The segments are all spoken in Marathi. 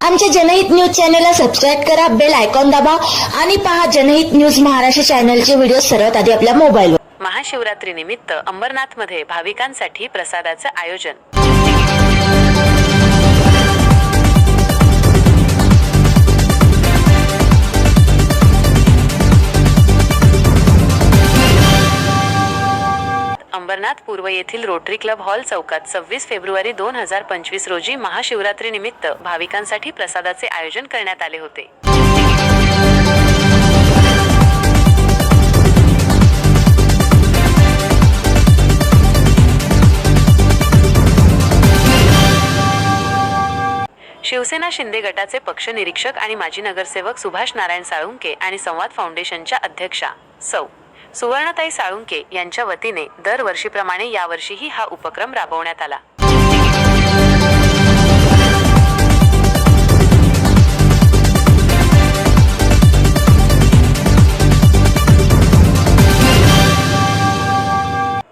आमच्या जनहित न्यूज चॅनलला सबस्क्राईब करा बेल आयकॉन दाबा आणि पहा जनहित न्यूज महाराष्ट्र चॅनलचे व्हिडिओ सर्वात आधी आपल्या मोबाईलवर महाशिवरात्रीनिमित्त अंबरनाथमध्ये भाविकांसाठी प्रसादाचं आयोजन. अंबरनाथ पूर्व येथील रोटरी क्लब हॉल चौकात सव्वीस फेब्रुवारी दोन हजार पंचवीस रोजी महाशिवरात्रीनिमित्त भाविकांसाठी प्रसादाचे आयोजन करण्यात आले होते. शिवसेना शिंदे गटाचे पक्ष निरीक्षक आणि माजी नगरसेवक सुभाष नारायण साळुंके आणि संवाद फाउंडेशनच्या अध्यक्षा सौ. सुवर्णताई साळुंके यांच्या वतीने दरवर्षीप्रमाणे यावर्षीही हा उपक्रम राबवण्यात आला.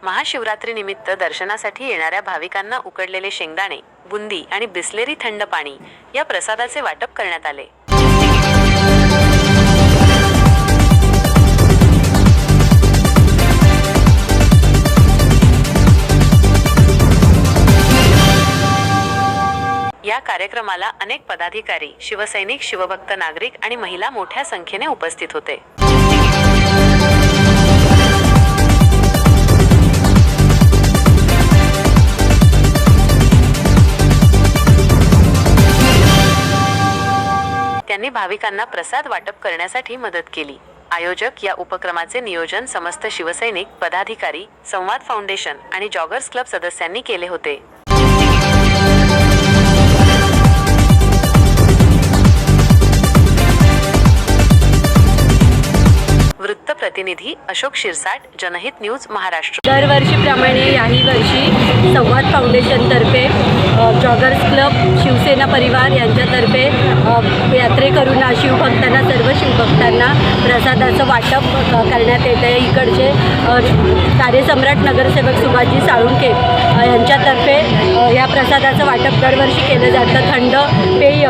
महाशिवरात्रीनिमित्त दर्शनासाठी येणाऱ्या भाविकांना उकडलेले शेंगदाणे बुंदी आणि बिस्लेरी थंड पाणी या प्रसादाचे वाटप करण्यात आले. या कार्यक्रमाला अनेक पदाधिकारी शिवसैनिक शिवभक्त नागरिक आणि महिला मोठ्या संख्येने उपस्थित होते. त्यांनी भाविकांना प्रसाद वाटप करण्यासाठी मदत केली. आयोजक या उपक्रमाचे नियोजन समस्त शिवसैनिक पदाधिकारी संवाद फाउंडेशन आणि जॉगर्स क्लब सदस्यांनी केले होते. प्रतिनिधी अशोक शिरसाट जनहित न्यूज महाराष्ट्र. दरवर्षीप्रमाणे याही वर्षी संवाद फाउंडेशनतर्फे जॉगर्स क्लब शिवसेना परिवार यांच्यातर्फे यात्रेकरूंना शिवभक्तांना सर्व शिवभक्तांना प्रसादाचं वाटप करण्यात येत आहे इकडचे कार्यसम्राट नगरसेवक सुभाषजी साळुंके यांच्यातर्फे या प्रसादाचं वाटप दरवर्षी केलं जातं. थंड पेय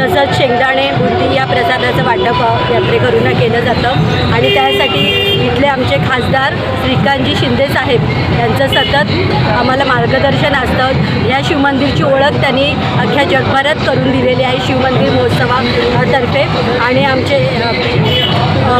तसंच शेंगदाणे बुंदी या प्रसादाचं वाटप यात्रेकरूंना केलं जातं. आणि त्यासाठी इथले आमचे खासदार श्रीकांतजी शिंदे साहेब यांचं सतत आम्हाला मार्गदर्शन असतं. या शिवमंदिरची ओळख त्यांनी अख्ख्या जगभरात करून दिलेली आहे. शिवमंदिर महोत्सवातर्फे आणि आमचे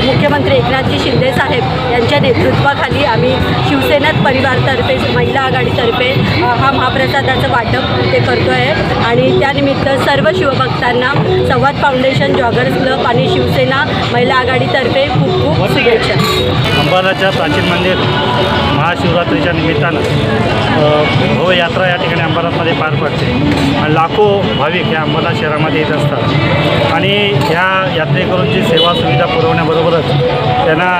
मुख्यमंत्री एकनाथजी शिंदे साहेब यांच्या नेतृत्वाखाली आम्ही शिवसेना परिवारतर्फे महिला आघाडीतर्फे हा महाप्रसादाचं वाटप ते करतो आहे आणि त्यानिमित्त सर्व शिवभक्तांना संवाद फाउंडेशन जॉगर्स क्लब आणि शिवसेना महिला आघाडीतर्फे खूप खूप शुभेच्छा. अंबालाच्या प्राचीन मंदिर महाशिवरात्रीच्या निमित्तानं हो यात्रा या ठिकाणी अंबालामध्ये पार पडते. आणि लाखो भाविक या अंबाला शहरामध्ये येत असतात. आणि ह्या यात्रेकरूंची सेवा सुविधा पुरवण्याबरोबरच त्यांना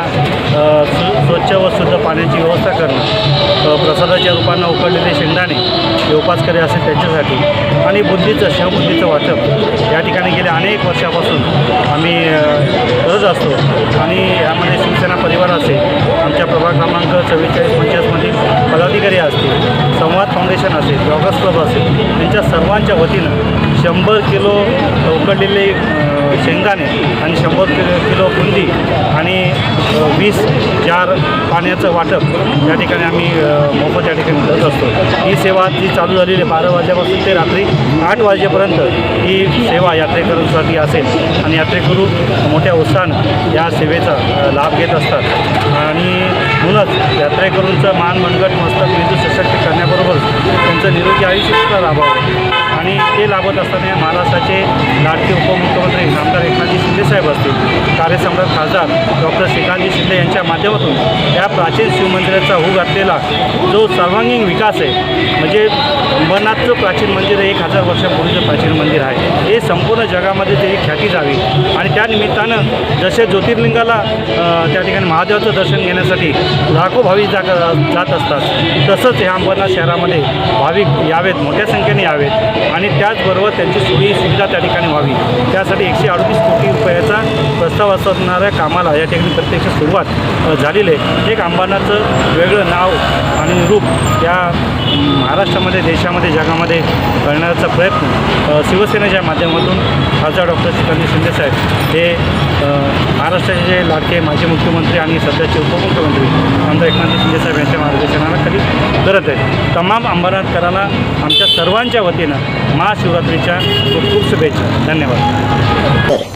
स्वच्छ व शुद्ध पाण्याची व्यवस्था करणं प्रसादाच्या रूपानं उकडलेले शेंगदाणे जे उपासकरी असेल त्यांच्यासाठी आणि बुद्धीचं शिवबुद्धीचं वाटप या ठिकाणी गेल्या अनेक वर्षापासून आम्ही करत असतो. आणि यामध्ये शिवसेना परिवार असेल. आमच्या प्रभाग क्रमांक चव्वेचाळीस पंचाळीसमधील पदाधिकारी असतील संवाद फाउंडेशन असेल जॉगर्स क्लब असेल त्यांच्या सर्वांच्या वतीनं शंभर किलो उकडलेले शेंगदाणे आणि शंभर किलो किलो बुंदी आणि वीस जार पाण्याचं वाटप या ठिकाणी आम्ही मोफत या ठिकाणी करत असतो. ही सेवा जी चालू झालेली आहे बारा वाजल्यापासून ते रात्री आठ वाजेपर्यंत ही सेवा यात्रेकरूंसाठी असेल. आणि यात्रेकरू मोठ्या उत्साहानं या सेवेचा लाभ घेत असतात. म्हणूनच यात्रेकरूंचं मान मनगट मस्तक मेंदू सशक्त करण्याबरोबरच त्यांचं निरोगी आयुष्यसुद्धा लाभावं. आणि ते लाभत असताना महाराष्ट्राचे लाडके उपमुख्यमंत्री आमदार एकनाथजी शिंदेसाहेब असतील कार्यसम्राट खासदार डॉक्टर श्रीकांतजी शिंदे यांच्या माध्यमातून या प्राचीन शिवमंदिराचा हू घातलेला जो सर्वांगीण विकास आहे म्हणजे अंबरनाथचं प्राचीन मंदिर हे एक हजार वर्षापूर्वीचं प्राचीन मंदिर आहे हे संपूर्ण जगामध्ये त्याची ख्याती जावी. आणि त्या निमित्तानं जसे ज्योतिर्लिंगाला त्या ठिकाणी महादेवाचं दर्शन घेण्यासाठी लाखो भाविक जाग जात असतात. तसंच ह्या अंबरनाथ शहरामध्ये भाविक यावेत मोठ्या संख्येने यावेत आणि त्याचबरोबर त्यांची सोयी सुविधा त्या ठिकाणी व्हावी. त्यासाठी एकशे अडतीस कोटी रुपयाचा प्रस्ताव असणाऱ्या कामाला या ठिकाणी प्रत्यक्ष सुरुवात झालेली आहे. एक अंबरनाथचं वेगळं नाव आणि रूप या महाराष्ट्रामध्ये देशामध्ये जगामध्ये करण्याचा प्रयत्न शिवसेनेच्या माध्यमातून खासदार डॉक्टर श्रीकांत शिंदेसाहेब हे महाराष्ट्राचे जे लाडके माजी मुख्यमंत्री आणि सध्याचे उपमुख्यमंत्री आमदार एकनाथ शिंदेसाहेब यांच्या मार्गदर्शनाखाली करत आहेत? तमाम अंबरनाथकरांना आमच्या सर्वांच्या वतीनं महाशिवरात्रीच्या खूप खूप शुभेच्छा. धन्यवाद.